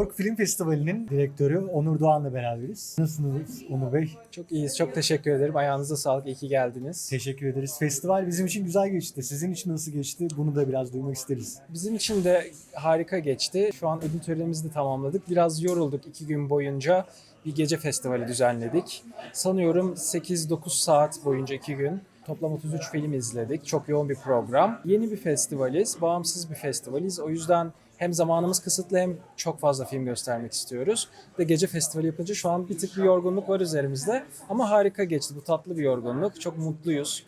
Korku Film Festivali'nin direktörü Onur Doğan'la beraberiz. Nasılsınız Onur Bey? Çok iyiyiz. Çok teşekkür ederim. Ayağınıza sağlık. İyi ki geldiniz. Teşekkür ederiz. Festival bizim için güzel geçti. Sizin için nasıl geçti? Bunu da biraz duymak isteriz. Bizim için de harika geçti. Şu an ödül törenimizi de tamamladık. Biraz yorulduk iki gün boyunca. Bir gece festivali düzenledik. Sanıyorum 8-9 saat boyunca iki gün. Toplam 33 film izledik. Çok yoğun bir program. Yeni bir festivaliz, bağımsız bir festivaliz. O yüzden hem zamanımız kısıtlı hem çok fazla film göstermek istiyoruz. Ve gece festivali yapınca şu an bir tık bir yorgunluk var üzerimizde. Ama harika geçti. Bu tatlı bir yorgunluk. Çok mutluyuz.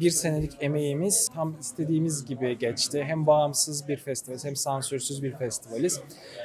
Bir senelik emeğimiz tam istediğimiz gibi geçti. Hem bağımsız bir festivaliz hem sansürsüz bir festivaliz.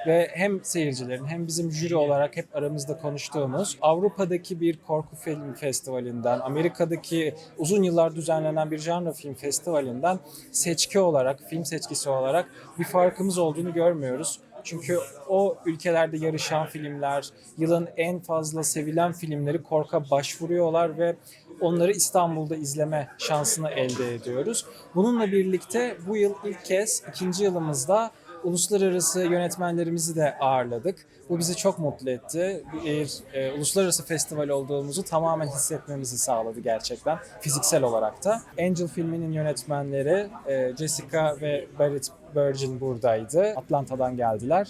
Ve hem seyircilerin hem bizim jüri olarak hep aramızda konuştuğumuz Avrupa'daki bir korku film festivalinden, Amerika'daki uzun yıllar düzenlenen bir janra film festivalinden seçki olarak, film seçkisi olarak bir farkımız olduğunu görmüyoruz. Çünkü o ülkelerde yarışan filmler, yılın en fazla sevilen filmleri korka başvuruyorlar ve onları İstanbul'da izleme şansını elde ediyoruz. Bununla birlikte bu yıl ilk kez ikinci yılımızda uluslararası yönetmenlerimizi de ağırladık. Bu bizi çok mutlu etti. Bir e, uluslararası festival olduğumuzu tamamen hissetmemizi sağladı gerçekten fiziksel olarak da. Angel filminin yönetmenleri e, Jessica ve Barrett Burgeon buradaydı. Atlanta'dan geldiler.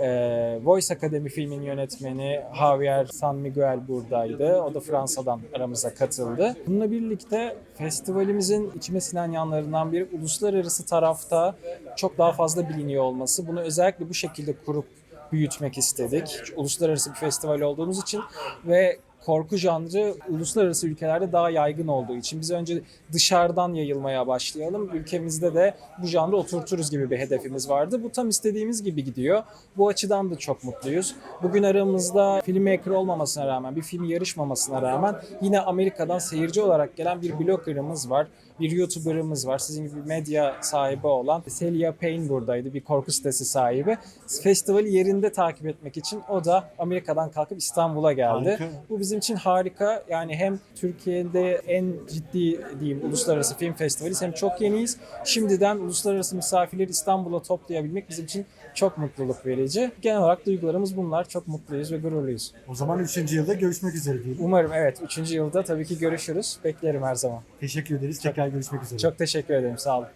Ee, Voice Academy filmin yönetmeni Javier San Miguel buradaydı. O da Fransa'dan aramıza katıldı. Bununla birlikte festivalimizin içime sinen yanlarından biri uluslararası tarafta çok daha fazla biliniyor olması. Bunu özellikle bu şekilde kurup büyütmek istedik. Uluslararası bir festival olduğumuz için ve korku janrı uluslararası ülkelerde daha yaygın olduğu için biz önce dışarıdan yayılmaya başlayalım. Ülkemizde de bu janrı oturturuz gibi bir hedefimiz vardı. Bu tam istediğimiz gibi gidiyor. Bu açıdan da çok mutluyuz. Bugün aramızda filmmaker olmamasına rağmen, bir film yarışmamasına rağmen yine Amerika'dan seyirci olarak gelen bir bloggerımız var. Bir YouTuber'ımız var. Sizin gibi medya sahibi olan Celia Payne buradaydı. Bir korku sitesi sahibi. Festivali yerinde takip etmek için o da Amerika'dan kalkıp İstanbul'a geldi. Harika. Bu bizim için harika. Yani hem Türkiye'de en ciddi diyeyim uluslararası film festivali hem çok yeniyiz. Şimdiden uluslararası misafirleri İstanbul'a toplayabilmek bizim için çok mutluluk verici. Genel olarak duygularımız bunlar. Çok mutluyuz ve gururluyuz. O zaman 3. yılda görüşmek üzere diyelim. Umarım evet 3. yılda tabii ki görüşürüz. Beklerim her zaman. Teşekkür ederiz. Tekrar görüşmek üzere. Çok teşekkür ederim. Sağ olun.